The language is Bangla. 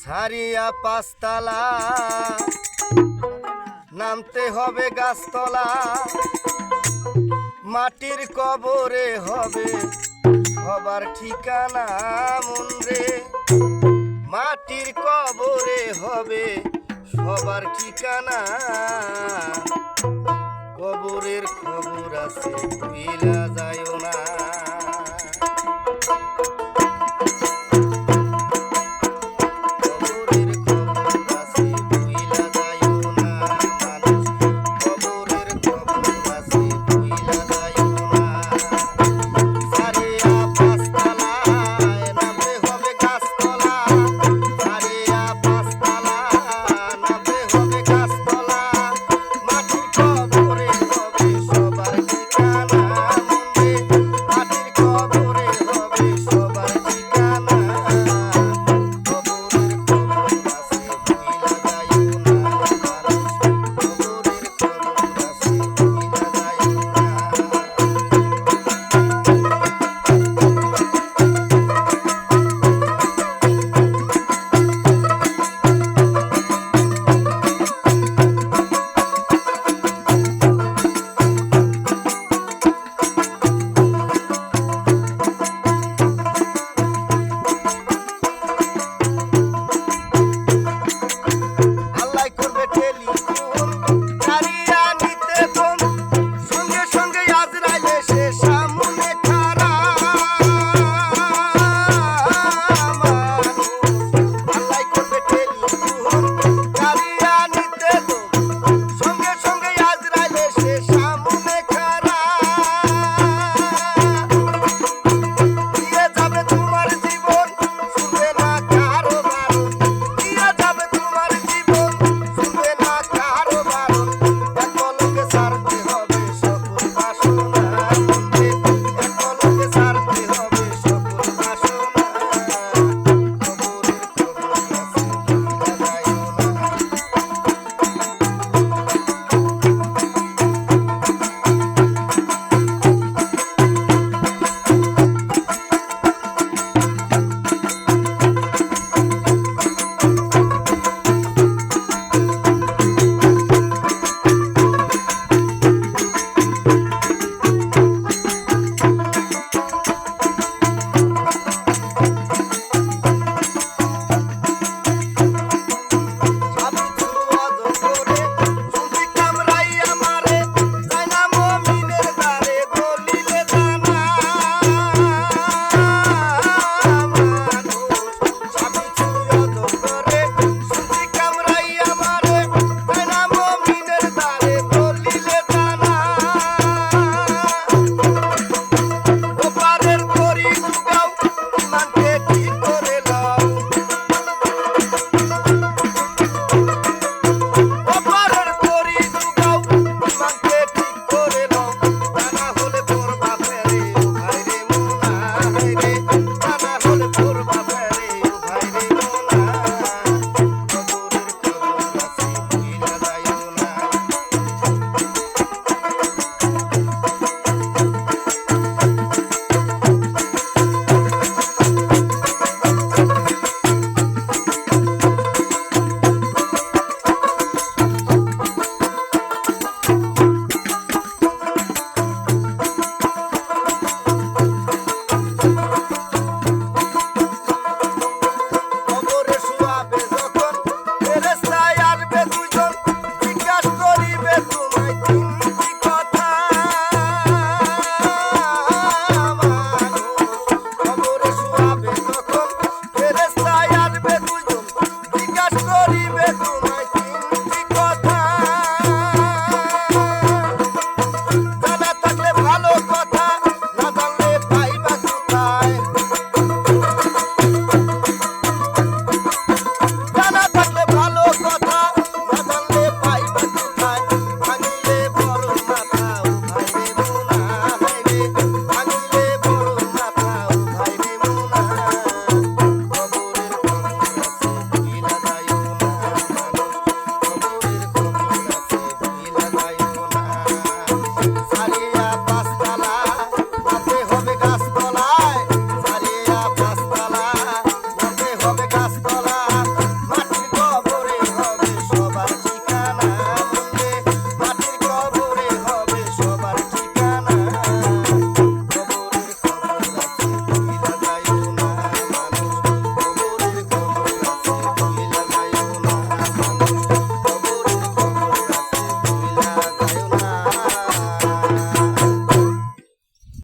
সারিয়া পাঁচতলা, নামতে হবে গাছতলা, মাটির কবরে হবে হবার ঠিকানা মন মাটির কবরে হবে সবার ঠিকানা, কবরের খবর আছে বুঝলা